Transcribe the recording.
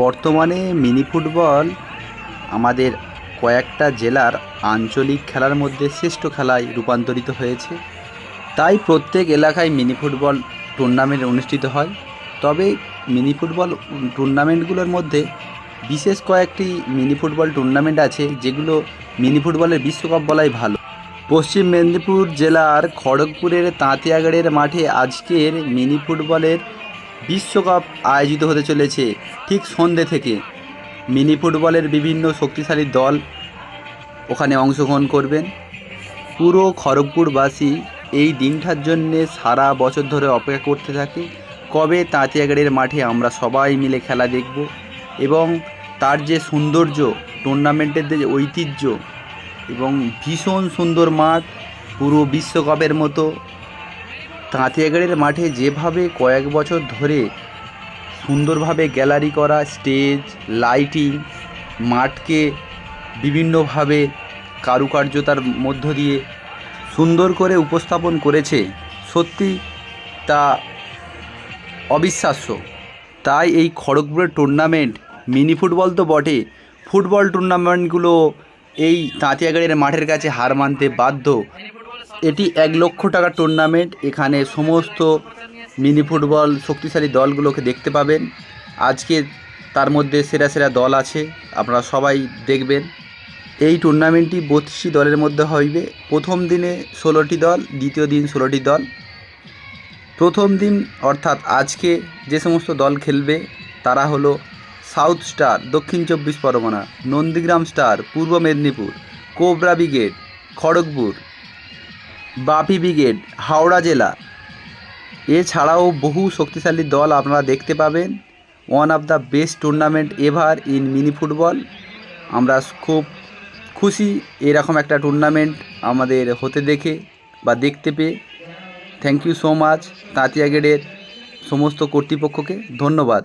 বর্তমানে mini football আমাদের কয়েকটা জেলার আঞ্চলিক খেলার মধ্যে শ্রেষ্ঠ খেলায় রূপান্তরিত হয়েছে। তাই প্রত্যেক এলাকায় মিনি ফুটবল টুর্নামেন্ট অনুষ্ঠিত হয়। তবে মিনি ফুটবল টুর্নামেন্টগুলোর মধ্যে বিশেষ কয়েকটি মিনি ফুটবল টুর্নামেন্ট আছে, যেগুলো মিনি ফুটবলের বিশ্বকাপ বলাই ভালো। পশ্চিম মেদিনীপুর জেলার খড়গপুরের তাঁতিয়াগড়ের মাঠে আজকের মিনি ফুটবলের বিশ্বকাপ আয়োজিত হতে চলেছে ঠিক সন্ধ্যে থেকে। মিনি ফুটবলের বিভিন্ন শক্তিশালী দল ওখানে অংশগ্রহণ করবেন। পুরো খড়গপুরবাসী এই দিনটার জন্যে সারা বছর ধরে অপেক্ষা করতে থাকে, কবে তাঁতিয়াগড়ের মাঠে আমরা সবাই মিলে খেলা দেখব এবং তার যে সৌন্দর্য টুর্নামেন্টের যে ঐতিহ্য এবং ভীষণ সুন্দর মাঠ, পুরো বিশ্বকাপের মতো তাঁতিয়াগড়ের মাঠে যেভাবে কয়েক বছর ধরে সুন্দরভাবে গ্যালারি করা, স্টেজ, লাইটিং, মাঠকে বিভিন্নভাবে কারুকার্যতার মধ্য দিয়ে সুন্দর করে উপস্থাপন করেছে, সত্যি তা অবিশ্বাস্য। তাই এই খড়গপুরের টুর্নামেন্ট মিনি ফুটবল তো বটে। ফুটবল টুর্নামেন্টগুলো এই তাঁতিয়াগড়ের মাঠের কাছে হার মানতে বাধ্য। এটি এক লক্ষ টাকার টুর্নামেন্ট এখানে সমস্ত মিনি ফুটবল শক্তিশালী দলগুলোকে দেখতে পাবেন। আজকে তার মধ্যে সেরা সেরা দল আছে, আপনারা সবাই দেখবেন। এই টুর্নামেন্টটি বত্রিশটি দলের মধ্যে হইবে। প্রথম দিনে ষোলোটি দল, দ্বিতীয় দিন ষোলোটি দল। প্রথম দিন অর্থাৎ আজকে যে সমস্ত দল খেলবে, তারা হলো সাউথ স্টার দক্ষিণ চব্বিশ Pargana, Nandigram star Purba Medinipur, Cobra brigade, Kharagpur Bapi brigade, Howrah জেলা। এছাড়াও বহু শক্তিশালী দল আপনারা দেখতে পাবেন। One of the best tournament ever in mini football আমরা খুব খুশি এরকম একটা টুর্নামেন্ট আমাদের হতে দেখে বা দেখতে পেয়ে। থ্যাংক ইউ সো মাচ তাঁতিয়া গেটের সমস্ত কর্তৃপক্ষকে ধন্যবাদ।